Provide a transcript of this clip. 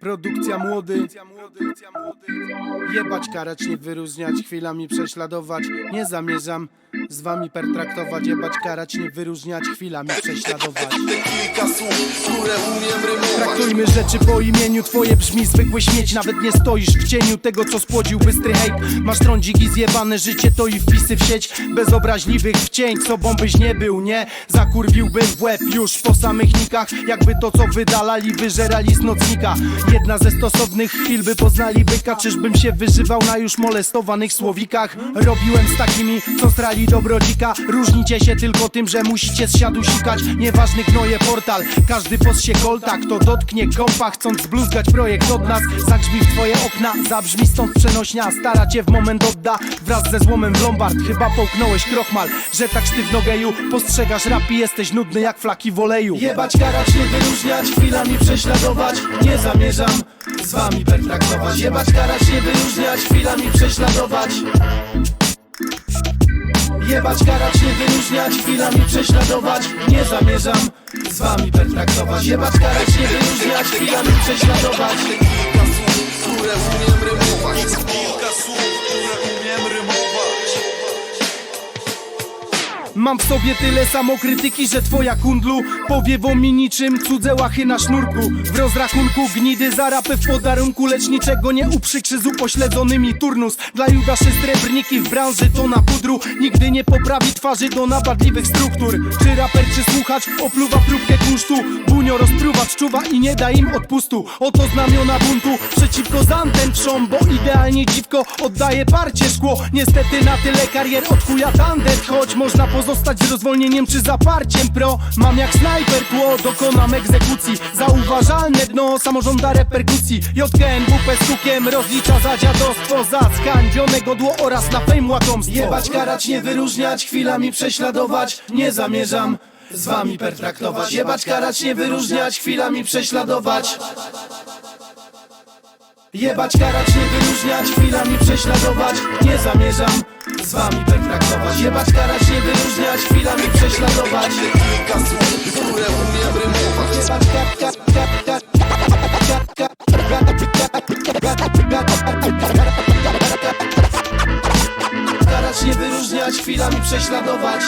Produkcja młody Jebać, karać, nie wyróżniać Chwilami prześladować. Nie zamierzam z wami pertraktować. Jebać, karać, nie wyróżniać Chwilami prześladować. Kilka słów, które umiem rymować. Traktujmy rzeczy po imieniu, twoje brzmi zwykłe śmieć. Nawet nie stoisz w cieniu tego, co spłodził bystry hejt. Masz trądziki zjebane życie, to i wpisy w sieć. Bez obraźliwych wcień, sobą byś nie był, nie? Zakurwiłbym w łeb już po samych nikach. Jakby to, co wydalali, wyżerali z nocnika. Jedna ze stosownych chwil, by poznali byka Czyżbym się wyżywał na już molestowanych słowikach? Robiłem z takimi, co strali dobrodzika. Różnicie się tylko tym, że musicie z siadu sikać. Nieważny gnoje portal, każdy post się kolta. Kto dotknie kompa, chcąc zbluzgać projekt od nas. Zagrzmi w twoje okna, zabrzmi stąd przenośnia. Stara cię w moment odda, wraz ze złomem w lombard. Chyba połknąłeś krochmal, że tak sztywno geju. Postrzegasz rap i jesteś nudny jak flaki w oleju. Jebać, karać, nie wyróżniać, chwilami prześladować. Nie zamierzam z wami pertraktować. Jebać, karać, nie wyróżniać, chwilami prześladować. Jebać, karać, nie wyróżniać, chwilami prześladować. Nie zamierzam z wami pertraktować. Jebać, karać, nie wyróżniać, chwilami prześladować. Kilka słów, które umiem rymować. Kilka słów, które Mam w sobie tyle samokrytyki, że twoja kundlu Powiewo mi niczym cudze łachy na sznurku. W rozrachunku gnidy za rapy w podarunku Lecz niczego nie uprzykrzy z upośledzonymi turnus. Dla Judaszy srebrniki w branży to na pudru. Nigdy nie poprawi twarzy do napadliwych struktur. Czy raper czy słuchacz opluwa próbkę kunsztu. Bunio rozpruwacz czuwa i nie da im odpustu. Oto znamiona buntu przeciwko trzą Bo idealnie dziwko oddaje parcie szkło. Niestety na tyle karier od chuja Choć można pozostać rozwolnieniem czy zaparciem pro. Mam jak snajper tło, dokonam egzekucji. Zauważalne dno, samorząda reperkusji. JKNWP z kukiem rozlicza za dziadostwo Za skandzione godło oraz na fame łakomstwo. Jebać, karać, nie wyróżniać, chwilami prześladować. Nie zamierzam z wami pertraktować. Jebać, karać, nie wyróżniać, chwilami prześladować. Jebać, karać, nie wyróżniać, chwilami prześladować. Nie zamierzam z wami pertraktować Jebać, karać, nie wyróżniać, chwilami prześladować. Kilka słów, które umiem rymować Jebać, ka- ka- ka- ka- ka- Karać, nie wyróżniać, chwilami prześladować